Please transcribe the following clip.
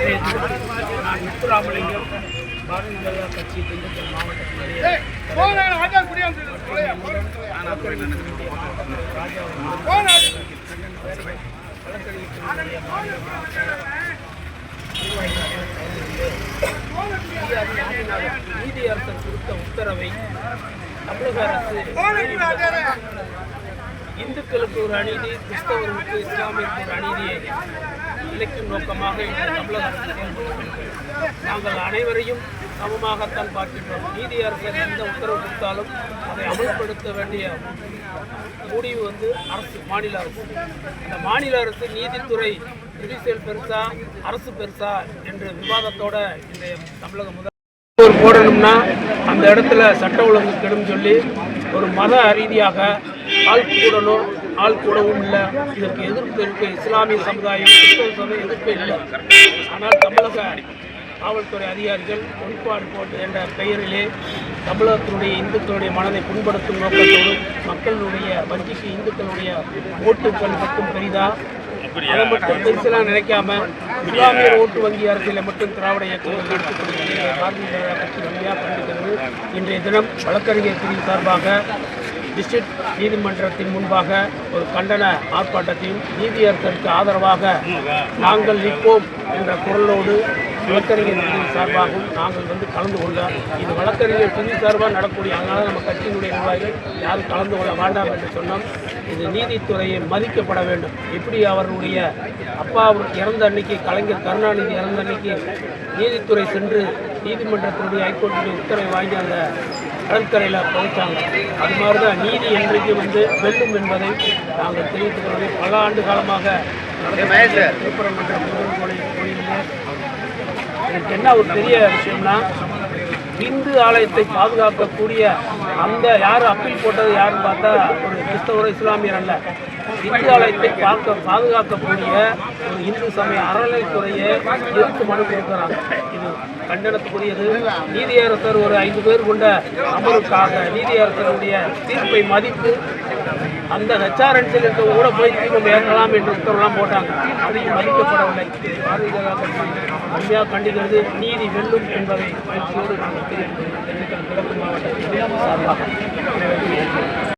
நான் முத்துராமலிங்கம் பாரதிய ஜனதா கட்சி திண்டுக்கல் மாவட்டத்தினுடைய நீதி அரசர் கொடுத்த உத்தரவை தமிழக அரசு இந்துக்களுக்கு ஒரு அநீதி கிறிஸ்தவர்களுக்கு இஸ்லாமியருக்கு ஒரு அநீதியை இழைக்கும் நோக்கமாக இன்று தமிழக அரசு நாங்கள் அனைவரையும் சமமாகத்தான் பார்க்கின்றோம். நீதி அரசர் எந்த உத்தரவு கொடுத்தாலும் அதை அமல்படுத்த வேண்டிய முடிவு வந்து அரசு மாநில அரசு. அந்த மாநில அரசு நீதித்துறை ஜுடிஷியல் பெருசா அரசு பெருசா என்ற விவாதத்தோட இந்த தமிழக முதல் ஒரு போடணும்னா அந்த இடத்துல சட்ட ஒழுங்கு கெடும் சொல்லி ஒரு மத ரீதியாக ஆள் கூடணும் ஆள் கூடவும் இல்லை. இதற்கு எதிர்ப்பு இருக்கு. இஸ்லாமிய சமுதாயம் கிறிஸ்தவ சமுதாயம் எதிர்ப்பு இல்லை. ஆனால் தமிழக காவல்துறை அதிகாரிகள் ஒன்பாடு போட்டு என்ற பெயரிலே தமிழகத்தினுடைய இந்துக்களுடைய மனதை புண்படுத்தும் நோக்கத்தோடு மக்களுடைய வஞ்சிக்கு இந்துக்களுடைய ஓட்டுகள் மட்டும் பெரிதா? அதை மட்டும் பெருசெல்லாம் நினைக்காம இஸ்லாமியர் ஓட்டு வங்கி அரசியலை மட்டும் திராவிட இயக்கங்கள் நடத்தப்படுகிறது பாரதிய ஜனதா கட்சி வழியாக கண்டிக்கிறது. இன்றைய தினம் வழக்கறிஞர் பிரிவு சார்பாக டிஸ்ட்ரிக்ட் நீதிமன்றத்தின் முன்பாக ஒரு கண்டன ஆர்ப்பாட்டத்தையும் நீதியரசருக்கு ஆதரவாக நாங்கள் நிற்போம் என்ற குரலோடு வழக்கறிஞர் பிரிவு சார்பாகவும் நாங்கள் வந்து கலந்து கொள்ள இது வழக்கறிஞர் பிரிவு சார்பாக நடக்கூடிய அதனால் நம்ம கட்சியினுடைய நிர்வாகிகள் யாரும் கலந்து கொள்ள வேண்டாம் என்று சொன்னோம். இது நீதித்துறையை மதிக்கப்பட வேண்டும். எப்படி அவருடைய அப்பா இறந்த அன்னைக்கு கலைஞர் கருணாநிதி இறந்த அன்னைக்கு நீதித்துறை சென்று நீதிமன்றத்தினுடைய ஹைகோர்ட்டுடைய உத்தரவை வாங்கி அந்த கடற்கரையில் புதைச்சாங்க அது மாதிரி தான் நீதி என்றைக்கு வந்து வெல்லும் என்பதை நாங்கள் தெரிவித்துக் கொள்வதை பல ஆண்டு காலமாக முருகன் கோயில் கோயிலிலே எனக்கு என்ன ஒரு பெரிய விஷயம்னா இந்து ஆலயத்தை பாதுகாக்கக்கூடிய அந்த யார் அப்பீல் போட்டது யாருன்னு பார்த்தா ஒரு கிறிஸ்தவர இஸ்லாமியர் அல்ல. வித்தியாலயத்தை பார்க்க பாதுகாக்கக்கூடிய ஒரு இந்து சமய அறநிலைத்துறையை எதிர்த்து மனு கொடுக்குறாங்க. இது கண்டனத்துக்குரியது. நீதியரசர் ஒரு ஐந்து பேர் கொண்ட அமருக்காக நீதியரசருடைய தீர்ப்பை மதித்து அந்த ஹெச்ஆர்என்சியில் இருக்க கூட போய் தீபம் ஏறலாம் என்று உத்தரவுலாம் போட்டாங்க. அதையும் மதிக்கப்படவில்லை. பாரதிய ஜனதா கட்சி கடுமையாக கண்டிக்கிறது நீதி வெல்லும் என்பதை பயிற்சியோடு நாங்கள் தெரிவித்துக் கொள்கிறோம். திண்டுக்கல் கிழக்கு மாவட்டத்தில் சார்பாக